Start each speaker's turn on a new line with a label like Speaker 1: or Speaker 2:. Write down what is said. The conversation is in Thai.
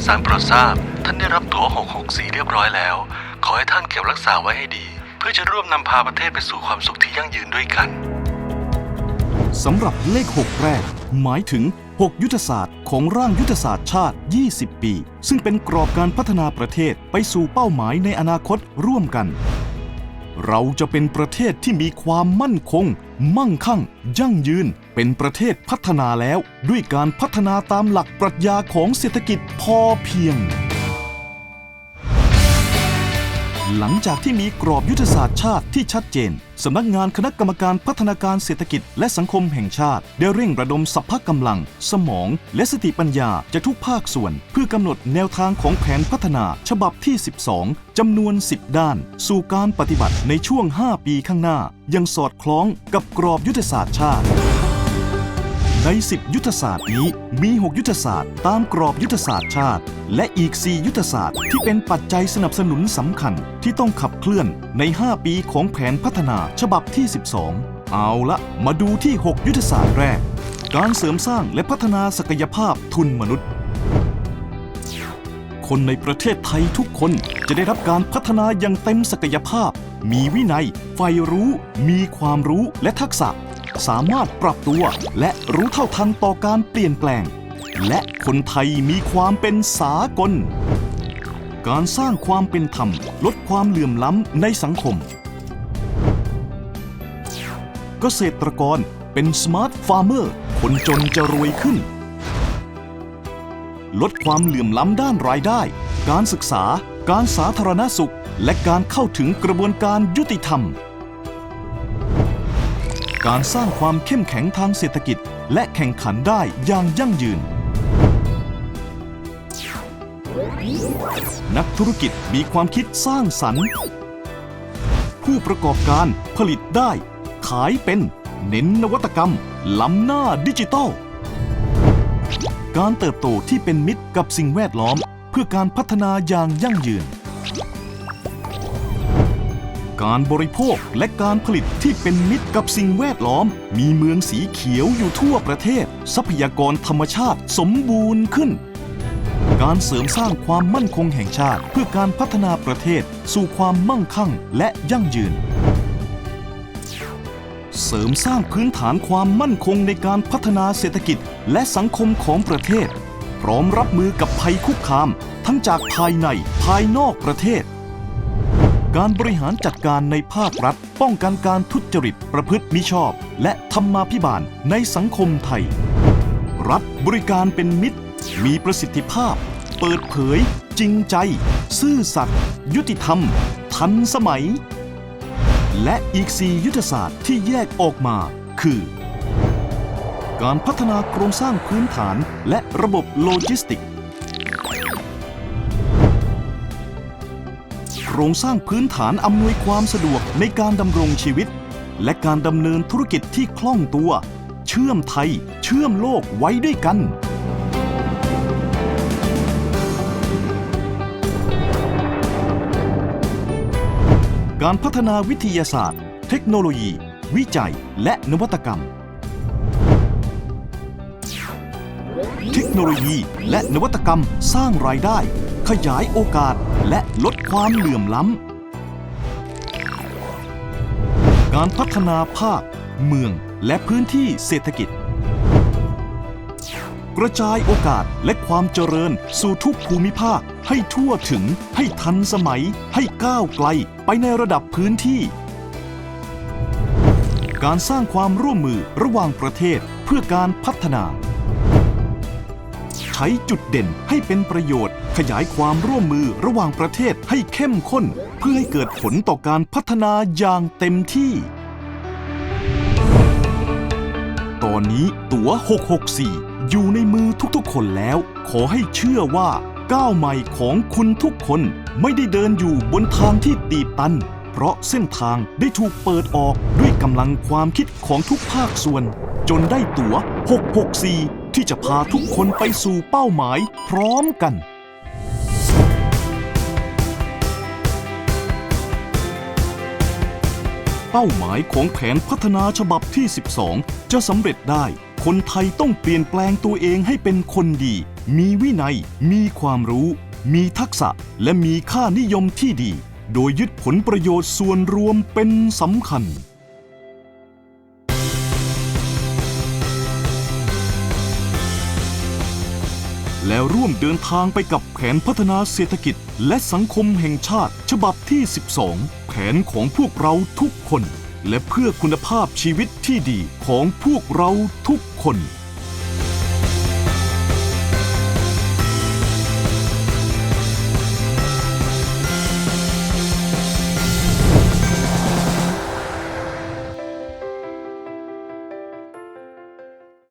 Speaker 1: ยสารโปรดทราบ ท่านได้รับตั๋ว 664 เรียบร้อยแล้ว ขอให้ท่านเก็บรักษาไว้ให้ดี เพื่อจะร่วมนำพาประเทศไปสู่ความสุขที่ยั่งยืนด้วยกัน
Speaker 2: สำหรับเลข 6 แรก หมายถึง 6 ยุทธศาสตร์ของร่างยุทธศาสตร์ชาติ 20 ปี ซึ่งเป็นกรอบการพัฒนาประเทศไปสู่เป้าหมายในอนาคตร่วมกัน เราจะเป็นประเทศที่มีความมั่นคง มั่งคั่ง ยั่งยืน เป็นประเทศพัฒนาแล้วด้วยการพัฒนาตามหลักปรัชญาของเศรษฐกิจพอเพียง หลังจากที่มีกรอบยุทธศาสตร์ชาติที่ชัดเจน สำนักงานคณะกรรมการพัฒนาการเศรษฐกิจและสังคมแห่งชาติ ได้เร่งระดมสัพพะกำลัง สมอง และสติปัญญาจากทุกภาคส่วน เพื่อกำหนดแนวทางของแผนพัฒนาฉบับที่ 12 จำนวน 10 ด้าน สู่การปฏิบัติในช่วง 5 ปีข้างหน้ายังสอดคล้องกับกรอบยุทธศาสตร์ชาติ ใน 10 ยุทธศาสตร์นี้มี 6 ยุทธศาสตร์ตามกรอบยุทธศาสตร์ชาติ และอีก 4 ยุทธศาสตร์ที่เป็นปัจจัยสนับสนุนสำคัญที่ต้องขับเคลื่อนใน 5 ปีของแผนพัฒนาฉบับที่ 12 เอาละมาดูที่ 6 ยุทธศาสตร์แรก การเสริมสร้างและพัฒนาศักยภาพทุนมนุษย์ คนในประเทศไทยทุกคนจะได้รับการพัฒนาอย่างเต็มศักยภาพ มีวินัย ใฝ่รู้ มีความรู้และทักษะ สามารถปรับตัวและรู้เท่าทันต่อการเปลี่ยนแปลง และคนไทยมีความเป็นสากล การสร้างความเป็นธรรม ลดความเหลื่อมล้ำในสังคม เกษตรกรเป็นสมาร์ทฟาร์มเมอร์คนจนจะรวยขึ้น ลดความเหลื่อมล้ำด้านรายได้ การศึกษา การสาธารณสุข และการเข้าถึงกระบวนการยุติธรรม การสร้างความเข้มแข็งทางเศรษฐกิจ และแข่งขันได้อย่างยั่งยืน นักธุรกิจมีความคิดสร้างสรรค์ ผู้ประกอบการผลิตได้ ขายเป็นเน้นนวัตกรรม ล้ำหน้าดิจิทัลการเติบโตที่เป็นมิตรกับสิ่งแวดล้อม เพื่อการพัฒนาอย่างยั่งยืน การบริโภคและการผลิตที่เป็นมิตรกับสิ่งแวดล้อม มีเมืองสีเขียวอยู่ทั่วประเทศ ทรัพยากรธรรมชาติสมบูรณ์ขึ้น การเสริมสร้างความมั่นคงแห่งชาติ เพื่อการพัฒนาประเทศสู่ความมั่งคั่งและยั่งยืน เสริมสร้างพื้นฐานความมั่นคงในการพัฒนาเศรษฐกิจและสังคมของประเทศ พร้อมรับมือกับภัยคุกคาม ทั้งจากภายในภายนอกประเทศ การบริหารจัดการในภาครัฐ ป้องกันการทุจริตประพฤติมิชอบ และธรรมาภิบาลในสังคมไทย รัฐบริการเป็นมิตร มีประสิทธิภาพ เปิดเผย จริงใจ ซื่อสัตย์ยุติธรรม ทันสมัย และอีก4ยุทธศาสตร์ที่แยกออกมา คือ การพัฒนาโครงสร้างพื้นฐานและระบบโลจิสติก รงสร้างพื้นฐานอำนวยความสะดวกในการดำรงชีวิต และการดำเนินธุรกิจที่คล่องตัว เชื่อมไทย เชื่อมโลกไว้ด้วยกันการพัฒนาวิทยาศาสตร์ เทคโนโลยี วิจัย และนวัตกรรม เทคโนโลยีและนวัตกรรมสร้างรายได้ ขยายโอกาสและลดความเหลื่อมล้ำ การพัฒนาภาค เมืองและพื้นที่เศรษฐกิจ กระจายโอกาสและความเจริญสู่ทุกภูมิภาคให้ทั่วถึงให้ทันสมัยให้ก้าวไกลไปในระดับพื้นที่ การสร้างความร่วมมือระหว่างประเทศเพื่อการพัฒนา ช้จุดเด่นให้เป็นประโยชน์ ขยายความร่วมมือระหว่างประเทศให้เข้มข้น เพื่อให้เกิดผลต่อการพัฒนาอย่างเต็มที่ ตอนนี้ตั๋ว 664 อยู่ในมือทุกๆ คนแล้ว ขอให้เชื่อว่า ก้าวใหม่ของคุณทุกคนไม่ได้เดินอยู่บนทางที่ตีบตัน เพราะเส้นทางได้ถูกเปิดออกด้วยกำลังความคิดของทุกภาคส่วน จนได้ตั๋ว 664 ที่จะพาทุกคนไปสู่เป้าหมายพร้อมกัน เป้าหมายของแผนพัฒนาฉบับที่ 12 จะสำเร็จได้ คนไทยต้องเปลี่ยนแปลงตัวเองให้เป็นคนดี มีวินัย มีความรู้ มีทักษะ และมีค่านิยมที่ดี โดยยึดผลประโยชน์ส่วนรวมเป็นสำคัญ แล้วร่วมเดินทางไปกับแผนพัฒนาเศรษฐกิจ และสังคมแห่งชาติ ฉบับที่ 12 แผนของพวกเราทุกคน และเพื่อคุณภาพชีวิตที่ดีของพวกเราทุกคน